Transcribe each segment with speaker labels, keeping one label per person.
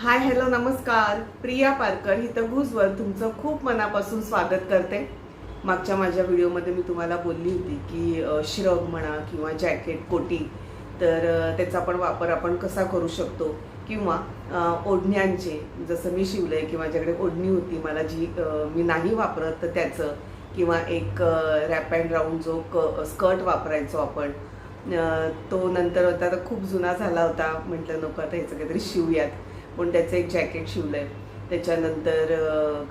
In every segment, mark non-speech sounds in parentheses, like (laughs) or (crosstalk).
Speaker 1: Hi hello नमस्कार. प्रिया पारकर हिथं गुजवर तुमचं खूप मनापासून स्वागत करते. मागच्या माझ्या व्हिडिओमध्ये मी तुम्हाला बोलली होती की श्रग म्हणा किंवा जॅकेट कोटी तर त्याचा पण वापर आपण कसा करू शकतो? किंवा ओढण्यांचे जसं मी शिवलंय की माझ्याकडे ओढणी होती मला जी मी नाही वापरत तर त्याचं किंवा एक रॅप अँड राऊंड जो क स्कर्ट वापरायचो आपण तो नंतर होता तर खूप जुना झाला होता. म्हटलं नको आता ह्याचं काहीतरी शिवूयात. पण त्याचं एक जॅकेट शिवलंय. त्याच्यानंतर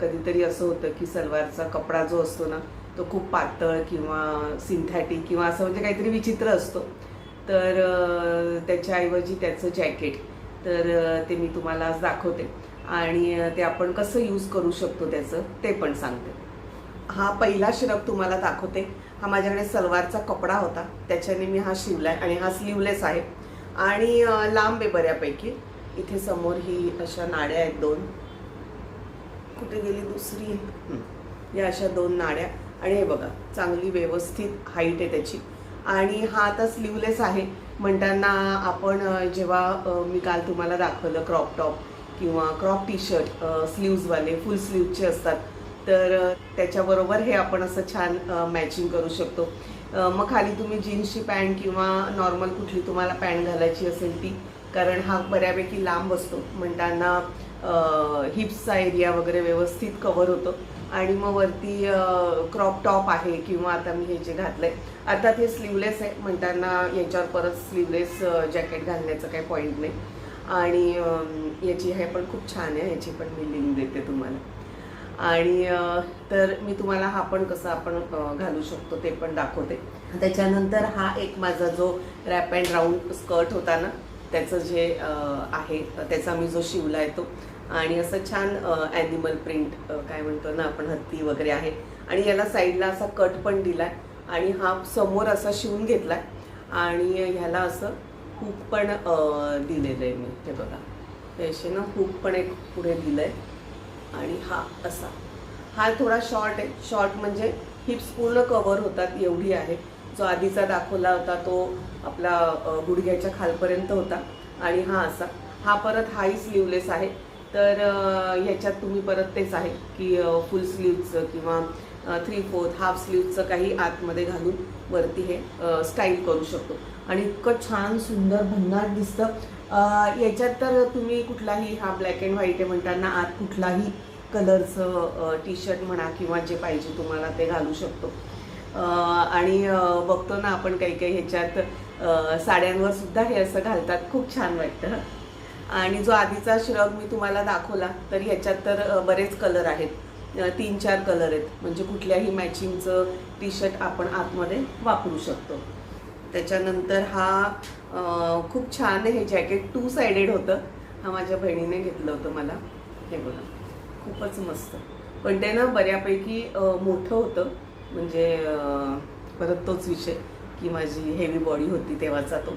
Speaker 1: कधीतरी असं होतं की सलवारचा कपडा जो असतो ना तो खूप पातळ किंवा सिंथॅटिक किंवा असं म्हणजे काहीतरी विचित्र असतो. तर त्याच्याऐवजी त्याचं जॅकेट तर ते मी तुम्हाला आज दाखवते. आणि ते आपण कसं यूज करू शकतो त्याचं ते पण सांगते. हा पहिला शिरप तुम्हाला दाखवते. हा माझ्याकडे सलवारचा कपडा होता. त्याच्याने मी हा शिवलाय आणि हा स्लीवलेस आहे. आणि लांब आहे बऱ्यापैकी. इथे समोर ही अशा नाड्या आहेत दोन. कुठे गेली दुसरी. या अशा दोन नाड्या. आणि हे बघा चांगली व्यवस्थित हाईट आहे त्याची. आणि हा आता स्लीवलेस आहे. म्हणताना आपण जेव्हा मी काल तुम्हाला दाखवलं क्रॉप टॉप किंवा क्रॉप टी शर्ट स्लीव्जवाले फुल स्लीवचे असतात. तर त्याच्याबरोबर हे आपण असं छान मॅचिंग करू शकतो. मग खाली तुम्ही जीन्सची पॅन्ट किंवा नॉर्मल कुठली तुम्हाला पॅन्ट घालायची असेल ती कारण हा बऱ्यापैकी लांब असतो. म्हणताना हिप्सचा एरिया वगैरे व्यवस्थित कव्हर होतो. आणि मग वरती क्रॉप टॉप आहे किंवा आता मी हे जे घातलंय आता ते स्लीवलेस आहे. म्हणताना याच्यावर परत स्लीवलेस जॅकेट घालण्याचं काही पॉईंट नाही. आणि याची हे पण खूप छान आहे. याची पण मी लिंक देते तुम्हाला. आणि तर मी तुम्हाला हा पण कसा आपण घालू शकतो ते पण दाखवते. त्याच्यानंतर हा एक माझा जो रॅप अँड राऊंड स्कर्ट होता ना त्याचं जे आहे त्याचा मी जो शिवला आहे तो. आणि असं छान ॲनिमल प्रिंट काय म्हणतो ना आपण हत्ती वगैरे आहे. आणि याला साईडला असा कट पण दिलाय. आणि हा समोर असा शिवून घेतलाय. आणि ह्याला असं हूक पण दिलेलं आहे मी. हे बघा. हे ना हूक पण एक पुढे दिलं आहे आणि हा असा. हा थोडा शॉर्ट आहे. शॉर्ट म्हणजे हिप्स पूर्ण कवर होतात एवढी आहे. जो आधीचा दाखवला होता तो आपला गुडघ्याच्या खालपर्यंत होता. आणि हा असा. हा परत हाही स्लीवलेस आहे. तर ह्याच्यात तुम्ही परत तेच आहे की फुल स्लीवचं किंवा थ्री फोर्थ हाफ स्लीवचं काही आतमध्ये घालून वरती हे स्टाईल करू शकतो. आणि इतकं छान सुंदर भन्नाट दिसतं. याच्यात तर तुम्ही कुठलाही हा ब्लॅक अँड व्हाईट आहे म्हणताना आत कुठलाही कलरचं टी शर्ट म्हणा किंवा जे पाहिजे तुम्हाला ते घालू शकतो. आणि बघतो ना आपण काही काही ह्याच्यात साड्यांवर सुद्धा हे असं घालतात. खूप छान वाटतं. आणि जो आधीचा श्रग मी तुम्हाला दाखवला तर ह्याच्यात तर बरेच कलर आहेत. तीन चार कलर आहेत. म्हणजे कुठल्याही मॅचिंगचं टी शर्ट आपण आतमध्ये वापरू शकतो. त्याच्यानंतर हा खूप छान हे जॅकेट टू सायडेड होतं. हा माझ्या बहिणीने घेतलं होतं मला. हे बघा. खूपच मस्त. पण ते ना बऱ्यापैकी मोठं होतं. म्हणजे परत तोच विषय. की माझी हेवी बॉडी होती तेव्हाचा तो.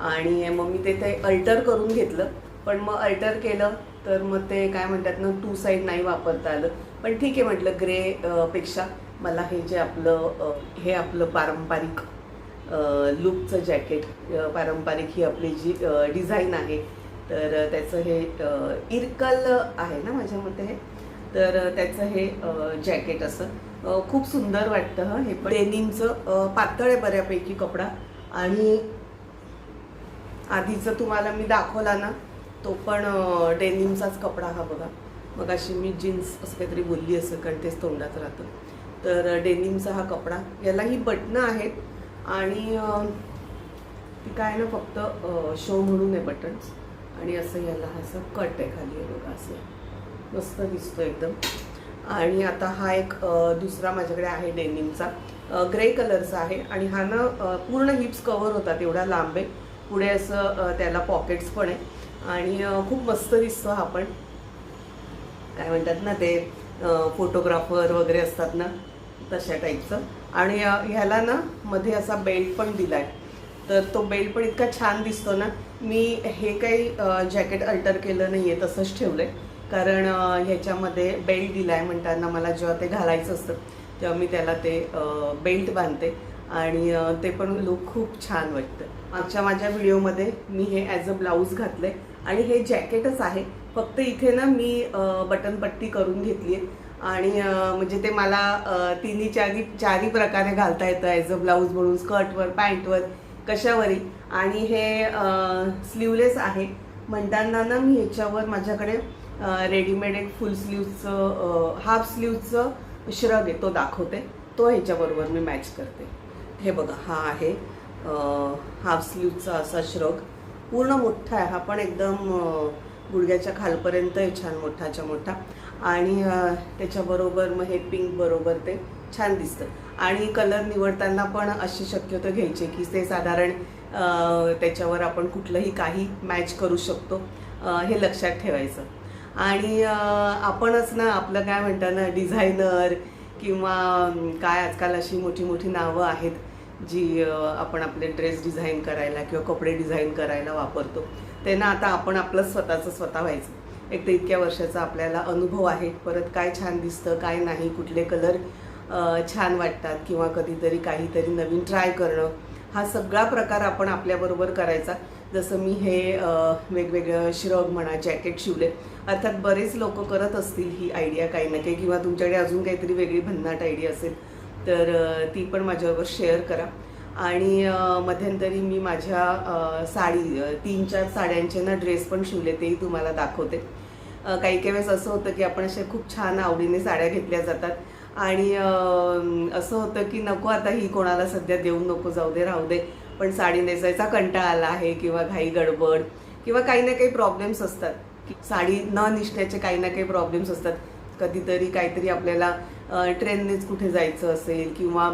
Speaker 1: आणि मग मी ते ते अल्टर करून घेतलं. पण मग अल्टर केलं तर मग ते काय म्हणतात ना टू साईड नाही वापरता आलं. पण ठीक आहे म्हटलं ग्रे पेक्षा मला हे जे आपलं हे आपलं पारंपरिक लुकचं जॅकेट पारंपरिक ही आपली जी डिझाईन आहे तर त्याचं हे इरकल आहे ना माझ्या मते हे तर त्याचं हे जॅकेट असं. खूप सुंदर वाटतं हं. हे पण. डेनिमचं पातळ आहे बऱ्यापैकी कपडा. आणि आधीचं तुम्हाला मी दाखवला ना तो पण डेनिमचाच कपडा हा बघा. मग अशी मी जीन्स असं काहीतरी बोलली असं कारण तेच तोंडात राहतं. तर डेनिमचा हा कपडा. यालाही बटणं आहेत. आणि ती काय ना फक्त शो म्हणून आहे बटन्स. आणि असं याला असं कट आहे खाली आहे बघा असं. मस्त दिसतो एकदम. आणि आता हा एक दुसरा माझ्याकडे आहे डेनिमचा. ग्रे कलरचा आहे आणि हा ना पूर्ण हिप्स कवर होतात एवढा लांब. आहे पुढे असं त्याला पॉकेट्स पण आहे. आणि खूप मस्त दिसतो हा पण. काय म्हणतात ना ते फोटोग्राफर वगैरे असतात ना तशा टाईपचं. आणि ह्याला ना मध्ये असा बेल्ट पण दिला आहे तर तो बेल्ट पण इतका छान दिसतो ना. मी हे काही जॅकेट अल्टर केलं नाही आहे तसंच ठेवलं आहे कारण ह्याच्यामध्ये बेल्ट दिला आहे म्हणताना मला जेव्हा ते घालायचं असतं तेव्हा मी त्याला ते बेल्ट बांधते आणि ते पण लुक खूप छान वाटतं. मागच्या माझ्या व्हिडिओमध्ये मी हे ॲज अ ब्लाऊज घातलंय आणि हे जॅकेटच आहे. फक्त इथे ना मी बटनपट्टी करून घेतली आहे आणि म्हणजे ते मला तिन्ही चारी चारी प्रकारे घालता येतं ॲज अ ब्लाऊज म्हणून स्कर्टवर पॅन्टवर कशावरही. आणि हे स्लीवलेस आहे. म्हणताना ना मी ह्याच्यावर माझ्याकडे रेडीमेड एक फुल स्लीवचं हाफ स्लीवचं श्रग आहे तो दाखवते. तो ह्याच्याबरोबर मी मॅच करते. हे बघा हा आहे हाफ स्लीवचा असा श्रग. पूर्ण मोठा आहे हा पण एकदम गुडघ्याच्या खालपर्यंत आहे छान मोठाच्या मोठा. आणि त्याच्याबरोबर मग हे पिंक बरोबर ते छान दिसतं. आणि कलर निवडताना पण अशी शक्यतो घ्यायची की ते साधारण त्याच्यावर आपण कुठलंही काही मॅच करू शकतो. हे लक्षात ठेवायचं. आणि आपणच ना आपलं काय म्हणतात ना डिझायनर किंवा काय आजकाल अशी मोठी मोठी नावं आहेत जी आपण आपले ड्रेस डिझाईन करायला किंवा कपडे डिझाईन करायला वापरतो. ते ना आता आपण आपलं स्वतःचं स्वतः व्हायचं. एक तर इतक्या वर्षाचा आपल्याला अनुभव आहे. परत काय छान दिसतं काय नाही कुठले कलर छान वाटतात किंवा कधीतरी काहीतरी नवीन ट्राय करणं. हा सगळा प्रकार आपण आपल्याबरोबर करायचा. जसं मी हे वेगवेगळं श्रग म्हणा जॅकेट शिवले. अर्थात बरेच लोक करत असतील ही आयडिया काही ना काही किंवा तुमच्याकडे अजून काहीतरी वेगळी भन्नाट आयडिया असेल तर ती पण माझ्याबरोबर शेअर करा. आणि मध्यंतरी मी माझ्या साडी तीन चार साड्यांचे ना ड्रेस पण शिवले तेही तुम्हाला दाखवते. काही काही वेळेस असं होतं की आपण अशा खूप छान आवडीने साड्या घेतल्या जातात. आणि असं होतं की नको आता ही कोणाला सध्या देऊ नको जाऊ दे राहू दे. पण साडी नेसायचा कंटाळा आला आहे किंवा घाई गडबड किंवा काही ना काही प्रॉब्लेम्स असतात. की साडी न निसण्याचे काही ना काही प्रॉब्लेम्स असतात. कधीतरी काहीतरी आपल्याला ट्रेननेच कुठे जायचं असेल किंवा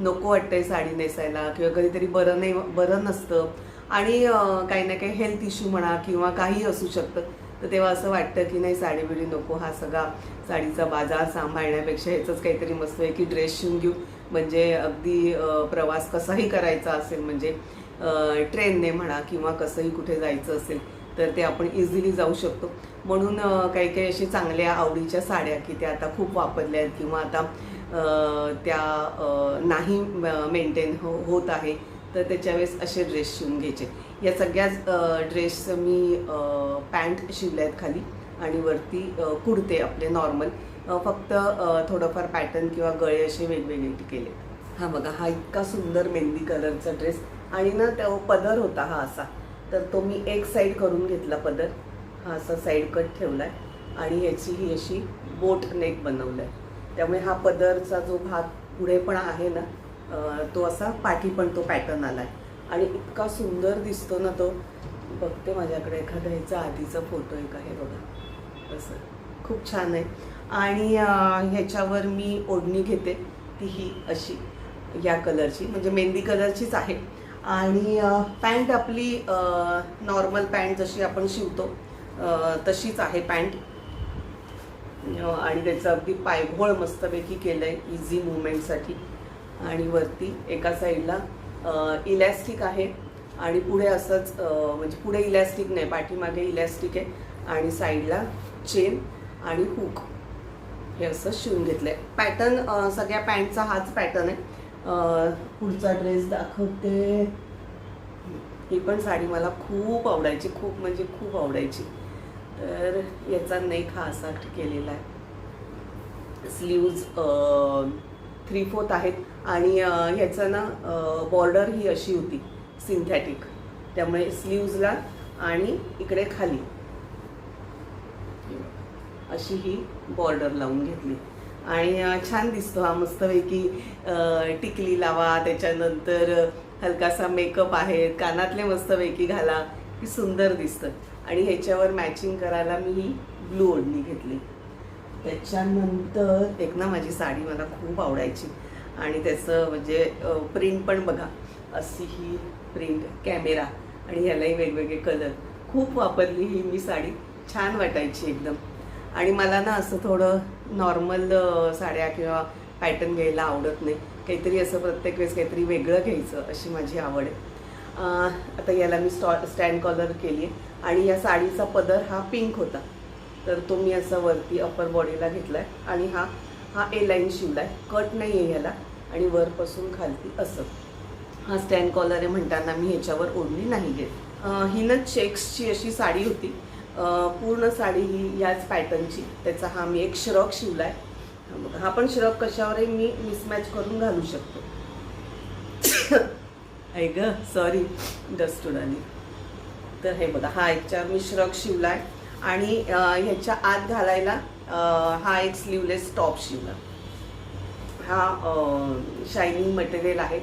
Speaker 1: नको वाटतंय साडी नेसायला किंवा कधीतरी बरं नाही बरं नसतं आणि काही ना काही हेल्थ इश्यू म्हणा किंवा काही असू शकतं. तर तेव्हा असं वाटतं की नाही साडी बिडी नको हा सगळा साडीचा बाजार सांभाळण्यापेक्षा ह्याचंच काहीतरी मस्त आहे की ड्रेस शिवून घेऊ. म्हणजे अगदी प्रवास कसाही करायचा असेल म्हणजे ट्रेनने म्हणा किंवा कसंही कुठे जायचं असेल तर ते आपण इझिली जाऊ शकतो. म्हणून काही काही अशी चांगल्या आवडीच्या साड्या की त्या आता खूप वापरल्या आहेत किंवा आता त्या नाही मेंटेन हो होत आहे तर त्याच्या वेळेस असे ड्रेस शिवून घ्यायचे. या सगळ्याच ड्रेस मी पॅन्ट शिवल्या आहेत खाली आणि वरती कुडते आपले नॉर्मल फक्त थोडंफार पॅटर्न किंवा गळे असे वेगवेगळे केले. हा बघा हा इतका सुंदर मेहंदी कलरचा ड्रेस आणि ना तो पदर होता हा असा. तर तो मी एक साईड करून घेतला पदर. हा असा साईड कट ठेवला आहे आणि याची ही अशी बोट नेक बनवलं आहे त्यामुळे हा पदरचा जो भाग पुढे पण आहे ना तो असा पाठी पण तो पॅटर्न आला आहे आणि इतका सुंदर दिसतो ना तो. बघते माझ्याकडे एखादा ह्याचा आधीचा फोटो एक आहे बघा. असं. खूप छान आहे. आणि ह्याच्यावर मी ओढणी घेते. ती ही अशी या कलरची म्हणजे मेहंदी कलरचीच आहे. आणि पॅन्ट आपली नॉर्मल पॅन्ट जशी आपण शिवतो तशीच आहे पॅन्ट. आणि त्याचं अगदी पायघोळ मस्तपैकी केलं आहे इझी मुवमेंटसाठी आणि वरती एका साईडला इलॅस्टिक आहे. आणि पुढे असंच म्हणजे पुढे इलॅस्टिक नाही पाठीमागे इलॅस्टिक आहे. आणि साईडला चेन आणि हुक हे असं शिवून घेतलं आहे पॅटर्न सगळ्या पॅन्टचा हाच पॅटर्न आहे. पुढचा ड्रेस दाखवते. ही पण साडी मला खूप आवडायची खूप म्हणजे खूप आवडायची. तर याचा नेक हा असा केलेला आहे. स्लीव्ज थ्री फोर्थ आहेत. आणि ह्याचा ह्याचं ना बॉर्डर ही अशी होती सिंथॅटिक त्यामुळे स्लीव्जला आणि इकडे खाली. अशी ही बॉर्डर लावून घेतली. आणि छान दिसतो हा मस्तपैकी टिकली लावा त्याच्यानंतर हलकासा मेकअप आहे कानातले मस्तपैकी घाला की सुंदर दिसतं. आणि ह्याच्यावर मॅचिंग करायला मी ही ब्लू ओढणी घेतली. त्याच्यानंतर एक ना माझी साडी मला खूप आवडायची. आणि त्याचं म्हणजे प्रिंट पण बघा. अशी ही प्रिंट कॅमेरा आणि ह्यालाही वेगवेगळे कलर खूप वापरली ही मी साडी. छान वाटायची एकदम. आणि मला ना असं थोडं नॉर्मल साड्या किंवा पॅटर्न घ्यायला आवडत नाही. काहीतरी असं प्रत्येक वेळेस काहीतरी वेगळं घ्यायचं अशी माझी आवड आहे. आता याला मी स्टॉ स्टँड कॉलर केली आहे आणि या साडीचा पदर हा पिंक होता. तर तो मी असा वरती अपर बॉडीला घेतला आहे आणि हा हा ए लाईन शिवला आहे. कट नाही आहे ह्याला आणि वरपासून खालती असं. हा स्टँड कॉलर आहे म्हणताना मी ह्याच्यावर ओढणी नाही घेत. हिनं चेक्सची अशी साडी होती. पूर्ण साडी ही याच पॅटर्नची. त्याचा हा मी एक श्रग आहे हा पण श्रग कशावरही मी मिसमॅच करून घालू शकतो. आहे ग सॉरी डस्ट उडाली तर हे बघा हा याच्यावर मी श्रग आहे आणि ह्याच्या आत घालायला हा एक स्लीवलेस टॉप शिवला. हा शायनिंग मटेरियल आहे.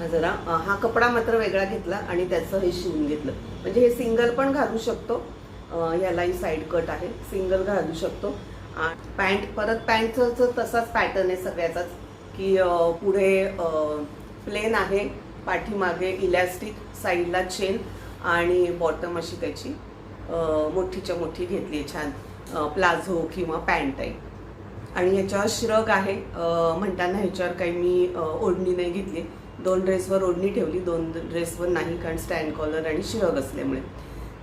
Speaker 1: हा जरा हा कपडा मात्र वेगळा घेतला आणि त्याचं हे शिवून घेतलं. म्हणजे हे सिंगल पण घालू शकतो. ह्यालाही यालाही साईड कट आहे. सिंगल घालू शकतो. पॅन्ट परत पॅन्टचं तसाच पॅटर्न आहे सगळ्याचाच की पुढे प्लेन आहे पाठीमागे इलॅस्टिक साईडला चेन आणि बॉटम अशी त्याची मोठीच्या मोठी घेतली आहे छान. प्लाझो किंवा पॅन्ट आहे. आणि ह्याच्यावर श्रग आहे. म्हणताना ह्याच्यावर काही मी ओढणी नाही घेतली. दोन ड्रेसवर ओढणी ठेवली दोन ड्रेसवर नाही कारण स्टँड कॉलर आणि श्रग असल्यामुळे.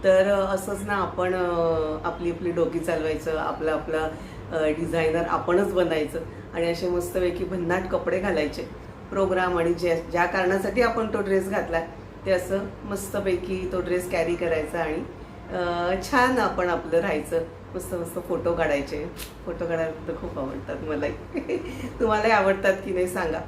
Speaker 1: तर असंच ना आपण आपली आपली डोकी चालवायचं आपलं आपला डिझायनर आपणच बनायचं आणि असे मस्तपैकी भन्नाट कपडे घालायचे. प्रोग्राम आणि ज्या ज्या कारणासाठी आपण तो ड्रेस घातला ते असं मस्तपैकी तो ड्रेस कॅरी करायचा आणि छान आपण आपलं राहायचं. मस्त मस्त फोटो काढायचे. फोटो काढायला तर खूप आवडतात मलाही. (laughs) तुम्हालाही आवडतात की नाही सांगा.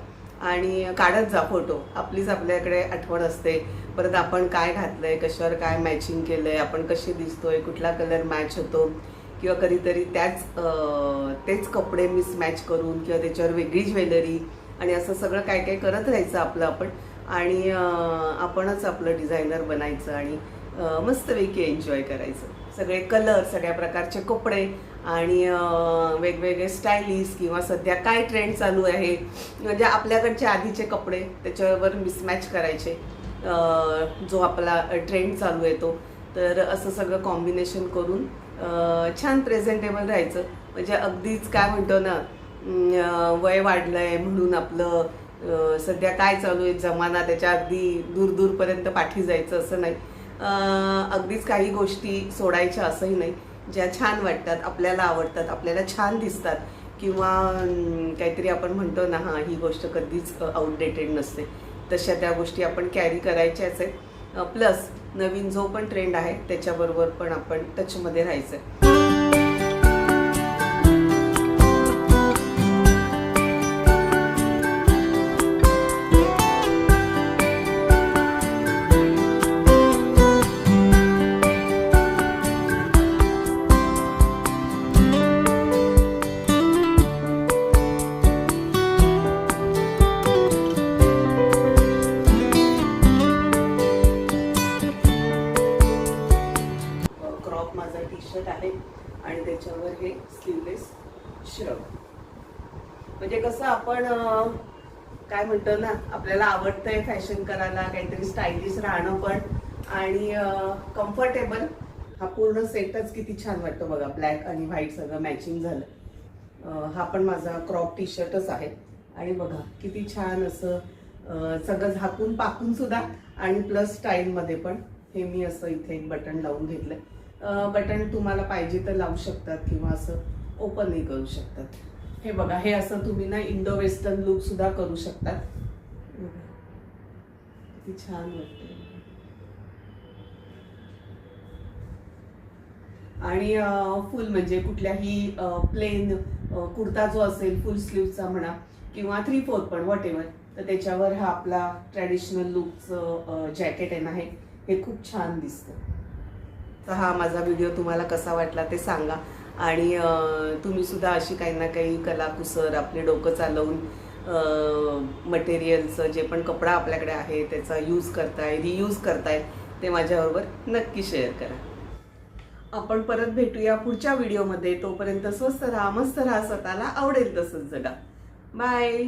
Speaker 1: आणि काढत जा फोटो. आपलीच आपल्याकडे आठवण असते. परत आपण काय घातलंय कशावर काय मॅचिंग केलंय आपण कसे दिसतोय कुठला कलर मॅच होतो? किंवा कधीतरी त्याच तेच कपडे मिसमॅच करून किंवा त्याच्यावर वेगळी ज्वेलरी आणि असं सगळं काय काय करत राहायचं आपलं आपण आणि आपणच आपलं डिझायनर बनायचं आणि मस्तपैकी एन्जॉय करायचं. सगळे कलर सगळ्या प्रकारचे कपडे आणि वेगवेगळे स्टायलिश किंवा सध्या काय ट्रेंड चालू आहे म्हणजे आपल्याकडचे आधीचे कपडे त्याच्यावर मिसमॅच करायचे जो आपला ट्रेंड चालू आहे तो. तर असं सगळं कॉम्बिनेशन करून छान प्रेझेंटेबल राहायचं. म्हणजे अगदीच काय म्हणतो ना वय वाढलं आहे म्हणून आपलं सध्या काय चालू आहे जमाना त्याच्या अगदी दूर दूरपर्यंत पाठी जायचं असं नाही. अगदीच काही गोष्टी सोडायच्या असंही नाही. ज्या छान वाटतात आपल्याला आवडतात आपल्याला छान दिसतात किंवा काहीतरी आपण म्हणतो ना हां ही गोष्ट कधीच आउटडेटेड नसते. तशा त्या गोष्टी आपण कॅरी करायच्याच आहेत. प्लस नवीन जो पण ट्रेंड आहे त्याच्याबरोबर पण आपण टचमध्ये राहायचं आहे म्हणजे कसं आपण काय म्हणतो ना आपल्याला आवडतंय फॅशन करायला काहीतरी स्टायलिश राहणं पण आणि कम्फर्टेबल हा पूर्ण सेटच किती छान वाटतो बघा ब्लॅक आणि व्हाईट सगळं मॅचिंग झालं. हा पण माझा क्रॉप टी शर्टच आहे. आणि बघा किती छान असं सगळं झाकून पाकून सुद्धा आणि प्लस स्टाईलमध्ये पण हे मी असं इथे एक बटन लावून घेतलं बटन तुम्हाला पाहिजे तर लावू शकतात किंवा असं ओपनही करू शकतात. हे बघा हे असं तुम्ही ना इंडो वेस्टर्न लुक सुद्धा करू शकतात किती छान वाटते आणि फुल म्हणजे कुठल्याही प्लेन कुर्ता जो असेल फुल स्लीवचा म्हणा किंवा थ्री फोर पण वॉट एव्हर तर त्याच्यावर हा आपला ट्रॅडिशनल लुकचं जॅकेट आहे ना हे खूप छान दिसतं. तर हा माझा व्हिडिओ तुम्हाला कसा वाटला ते सांगा. आणि तुम्ही सुद्धा अशी काही ना काही कलाकुसर आपले डोकं चालवून मटेरियलचं जे पण कपडा आपल्याकडे आहे त्याचा यूज करताय रियूज करताय ते माझ्याबरोबर नक्की शेअर करा. आपण परत भेटूया पुढच्या व्हिडिओमध्ये तोपर्यंत स्वस्त राहा मस्त राहा स्वतःला आवडेल तसंच जगा. बाय